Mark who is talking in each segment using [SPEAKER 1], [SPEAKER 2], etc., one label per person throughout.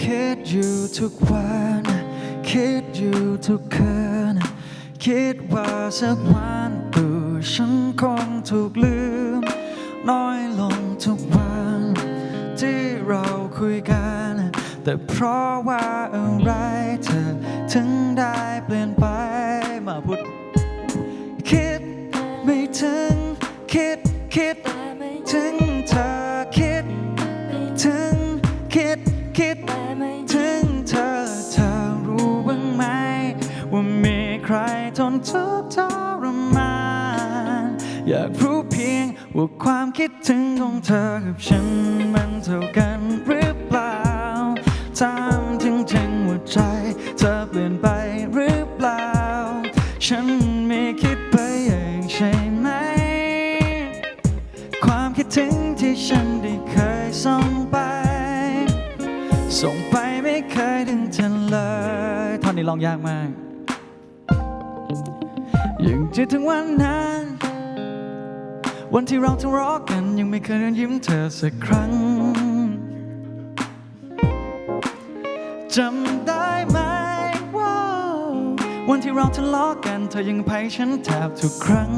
[SPEAKER 1] คิดอยู่ทุกวัน คิดอยู่ทุกคืน คิดว่าสักวันตัวฉันคงถูกลืม น้อยลงทุกวัน ที่เราคุยกัน แต่เพราะว่าอะไรเธอถึงได้เปลี่ยนไปมาพูด คิดคิดถึงเธอเธอรู้บ้างไหม ว่ามีใครทนทุกข์ทรมาน อยากรู้เพียงว่าความคิดถึงของเธอกับฉันมันเท่ากันหรือเปล่าถามจริงๆว่าใจ เธอเปลี่ยนไปหรือเปล่า ฉันไม่คิดไปเองใช่ไหม ความคิดถึงที่ฉัน ไม่เคยถึงเธอเลยท่อนนี้ร้องยากมากยังจะถึงวันนั้น วันที่เราทะเลาะกันยังไม่เคยได้ยิ้มเธอสักครั้งจำได้ไหมว่าวันที่เราทะเลาะกันเธอยังให้ฉันแทบทุกครั้ง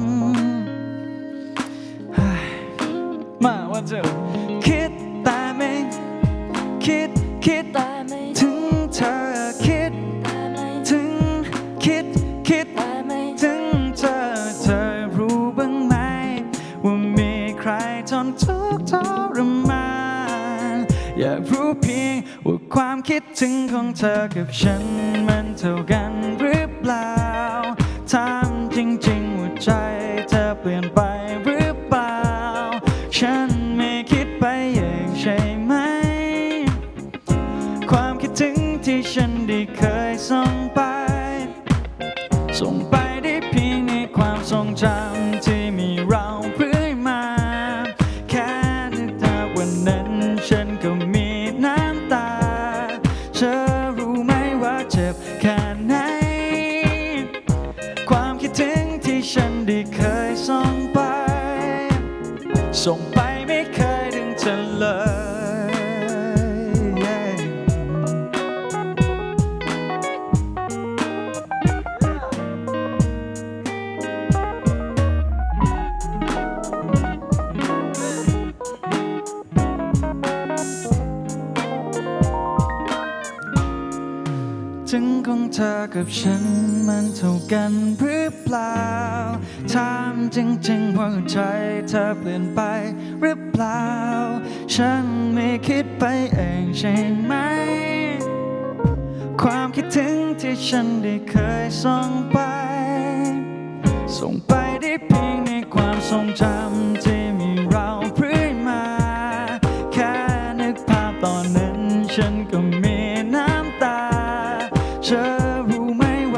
[SPEAKER 1] มาวันเจอคิดแต่ไม่คิด ทุกทรมานอยากรู้เพียงว่าความคิดถึงของเธอกับฉันมันเท่ากันหรือเปล่าถามจริงๆว่าใจเธอเปลี่ยนไปหรือเปล่า ฉันไม่คิดไปเองใช่ไหม ความคิดถึงที่ฉันได้เคยส่งไป ส่งไปได้เพียงในความทรงจำที่ ฉันได้เคยส่งไป ส่งไปไม่เคยดึงเธอเลย ถึงของเธอกับฉันมันเท่ากันหรือเปล่า ถามจริงๆว่าใจเธอเปลี่ยนไปหรือเปล่า ฉันไม่คิดไปเองใช่ไหม ความคิดถึงที่ฉันได้เคยส่งไป ส่งไปได้เพียงในความทรงจำที่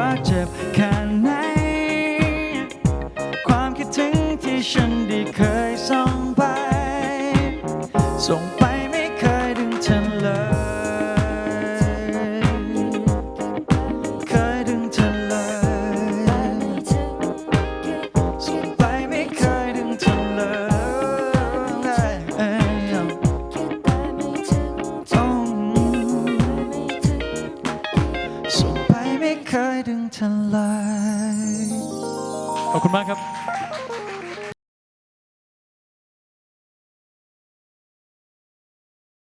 [SPEAKER 1] ว่าเจ็บแค่ไหน ความคิดถึงที่ฉันได้เคยส่งไปส่ง
[SPEAKER 2] ขอบคุณมากครับ